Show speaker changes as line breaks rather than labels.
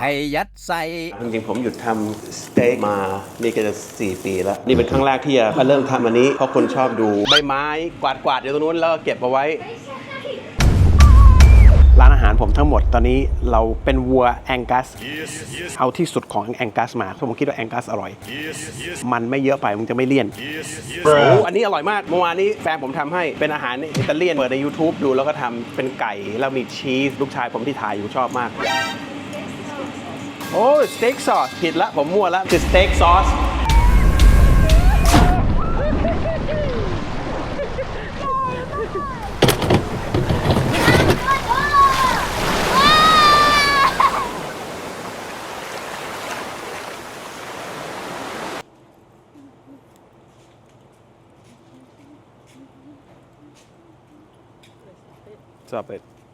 ให้ยัดใส่
จริงๆผมหยุดทำสเต็กมานี่ก็จะ 4 ปีแล้ว นี่เป็นครั้งแรกที่จะเริ่มทำอันนี้ เพราะคนชอบดูใบไม้กวาดกวาดๆอยู่ตรงนู้นแล้วก็เก็บเอาไว้ ร้านอาหารผมทั้งหมดตอนนี้เราเป็นวัวแองกัส เอาที่สุดของแองกัสมาเพราะผมคิดว่าแองกัสอร่อย มันไม่เยอะไปมันจะไม่เลี่ยนโอ้อันนี้อร่อยมากเมื่อวานนี้แฟนผมทำให้เป็นอาหารอิตาเลียนเปิดใน YouTube ดูแล้วก็ทำเป็นไก่แล้วมีชีสลูกชายผมที่ถ่ายอยู่ชอบมาก โอ้สเต็กซอสผิดละผมมั่วละคือสเต็กซอส Stop it